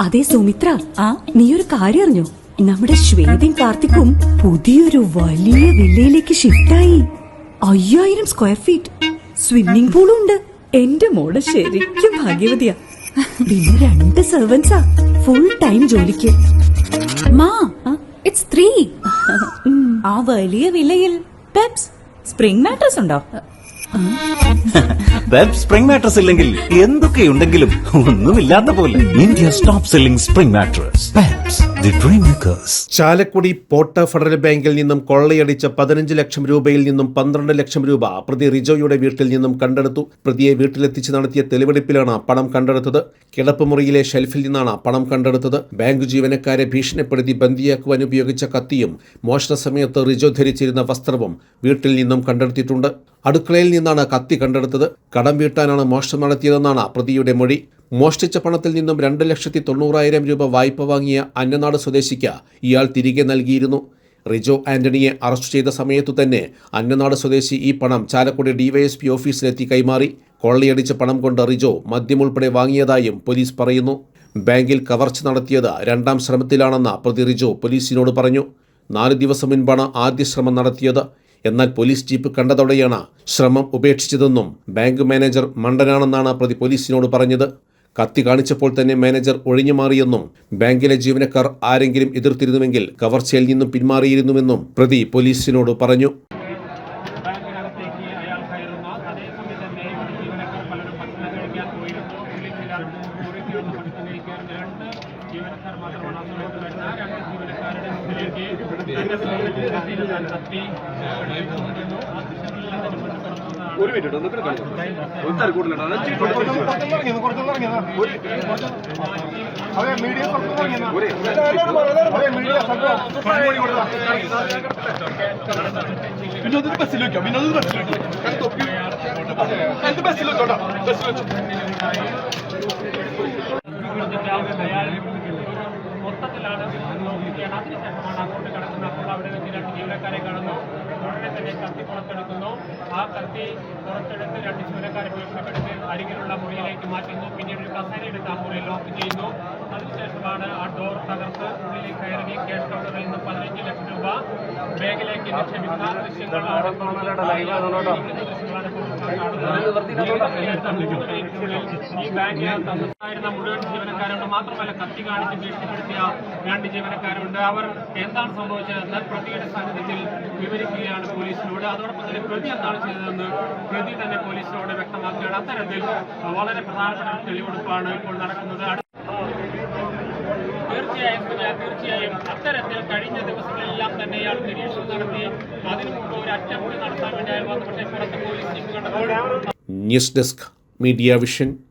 അതെ സുമിത്ര? നീ ഒരു കാര്യം അറിഞ്ഞോ? നമ്മുടെ ശ്വേതയും കാർത്തിക്കും പുതിയൊരു വലിയ വില്ലയിലേക്ക് ഷിഫ്റ്റായി അയ്യായിരം സ്ക്വയർ ഫീറ്റ് സ്വിമ്മിംഗ് പൂളും ഉണ്ട്. എന്റെ മോൾ ശരിക്കും ഭാഗ്യവതിയാ. പിന്നെ രണ്ട് സെർവൻസാ ഫുൾ ടൈം ജോലിക്ക്. മാ ഇറ്റ്സ് ത്രീ ആ വലിയ വിലയിൽ പെപ്സ് സ്പ്രിംഗ് മാട്രസ് ഉണ്ടോ? വെബ് സ്പ്രിംഗ് മാട്രസ് ഇല്ലെങ്കിൽ എന്തൊക്കെയുണ്ടെങ്കിലും ഒന്നുമില്ലാത്ത പോലെ. India stop selling spring mattress Chalakudy Potta federal ബാങ്കിൽ നിന്നും കൊള്ളയടിച്ച പതിനഞ്ച് ലക്ഷം രൂപയിൽ നിന്നും പന്ത്രണ്ട് ലക്ഷം രൂപ പ്രതി റിജോയുടെ വീട്ടിൽ നിന്നും കണ്ടെടുത്തു. പ്രതിയെ വീട്ടിലെത്തിച്ച് നടത്തിയ തെളിവെടുപ്പിലാണ് പണം കണ്ടെടുത്തത്. കിടപ്പുമുറിയിലെ ഷെൽഫിൽ നിന്നാണ് പണം കണ്ടെടുത്തത്. ബാങ്ക് ജീവനക്കാരെ ഭീഷണിപ്പെടുത്തി ബന്ദിയാക്കുവാൻ ഉപയോഗിച്ച കത്തിയും മോഷണ സമയത്ത് റിജോ ധരിച്ചിരുന്ന വസ്ത്രവും വീട്ടിൽ നിന്നും കണ്ടെടുത്തിട്ടുണ്ട്. അടുക്കളയിൽ നിന്നാണ് കത്തി കണ്ടെടുത്തത്. കടം വീട്ടാനാണ് മോഷണം നടത്തിയതെന്നാണ് പ്രതിയുടെ മൊഴി. മോഷ്ടിച്ച പണത്തിൽ നിന്നും രണ്ട് ലക്ഷത്തി തൊണ്ണൂറായിരം രൂപ വായ്പ വാങ്ങിയ അന്നനാട് സ്വദേശിക്ക് ഇയാൾ തിരികെ നൽകിയിരുന്നു. റിജോ ആന്റണിയെ അറസ്റ്റ് ചെയ്ത സമയത്തു തന്നെ അന്നനാട് സ്വദേശി ഈ പണം ചാലക്കുടി ഡിവൈഎസ്പി ഓഫീസിലെത്തി കൈമാറി. കൊള്ളയടിച്ച പണം കൊണ്ട് റിജോ മദ്യമുൾപ്പെടെ വാങ്ങിയതായും പോലീസ് പറയുന്നു. ബാങ്കിൽ കവർച്ച നടത്തിയത് രണ്ടാം ശ്രമത്തിലാണെന്ന് പ്രതി റിജോ പോലീസിനോട് പറഞ്ഞു. നാല് ദിവസം മുൻപാണ് ആദ്യ ശ്രമം നടത്തിയത്. എന്നാൽ പോലീസ് ജീപ്പ് കണ്ടതോടെയാണ് ശ്രമം ഉപേക്ഷിച്ചതെന്നും ബാങ്ക് മാനേജർ മണ്ടനാണെന്നാണ് പ്രതി പോലീസിനോട് പറഞ്ഞത്. കത്തി കാണിച്ചപ്പോൾ തന്നെ മാനേജർ ഒഴിഞ്ഞു മാറിയെന്നും ബാങ്കിലെ ജീവനക്കാർ ആരെങ്കിലും എതിർത്തിരുന്നുവെങ്കിൽ കവർച്ചയിൽ നിന്നും പിന്മാറിയിരുന്നുവെന്നും പ്രതി പോലീസിനോട് പറഞ്ഞു. ജീവനക്കാർ മാത്രമാണ് ആ വരുന്നത്. ആ രണ്ട് അതെ മീഡിയ വിനോദ ബസ്സിൽ വെക്കാം വിനോദ ബസ്സിൽ വെക്കാം എന്റെ ബസ്സിൽ വെച്ചോട്ടോ ബസ്സിൽ വെച്ചോ മൊത്തത്തിലാണ് ജീവനക്കാരെ കാണുന്നു. ഉടനെ തന്നെ കത്തി പുറത്തെടുക്കുന്നു. ആ കത്തി പുറത്തെടുത്ത് രണ്ട് ജീവനക്കാരെ ഭീഷണിപ്പെടുത്തി അരികിലുള്ള മുറിയിലേക്ക് മാറ്റുന്നു. പിന്നീട് ഒരു കസേര എടുത്ത് ആ മുറി ലോക്ക് ചെയ്യുന്നു. അതിനുശേഷമാണ് ആ ഡോർ തകർത്ത് ഉള്ളിലേക്ക് കയറി കേസ് കൗണ്ടറിൽ നിന്ന് പതിനഞ്ച് ലക്ഷം നിക്ഷേപിക്കുന്ന ദൃശ്യങ്ങളാണ്. ഈ അന്നുണ്ടായിരുന്ന മുഴുവൻ ജീവനക്കാരുണ്ട് മാത്രമല്ല കത്തി കാണിച്ച് ഭീഷണിപ്പെടുത്തിയ രണ്ട് ജീവനക്കാരുണ്ട്. അവർ എന്താണ് സംഭവിച്ചതെന്ന് പ്രതിയുടെ സാന്നിധ്യത്തിൽ വിവരിക്കുകയാണ് പോലീസിനോട്. അതോടൊപ്പം തന്നെ പ്രതി എന്താണ് ചെയ്തതെന്ന് പ്രതി തന്നെ പോലീസിനോട് വ്യക്തമാക്കുകയാണ്. അത്തരത്തിൽ വളരെ പ്രധാനപ്പെട്ട ഒരു തെളിവെടുപ്പാണ് ഇപ്പോൾ നടക്കുന്നത്. തീർച്ചയായും തീർച്ചയായും. അത്തരത്തിൽ കഴിഞ്ഞ ദിവസങ്ങളെല്ലാം തന്നെ ഇയാൾ നിരീക്ഷണം നടത്തി. അതിനു മുമ്പ് ഒരു അറ്റംപ്റ്റ് നടത്താൻ വേണ്ടി പക്ഷേ പുറത്ത് പോലീസ് ജീപ്പ് കണ്ടപ്പോൾ ന്യൂസ് ഡെസ്ക് മീഡിയ വിഷൻ.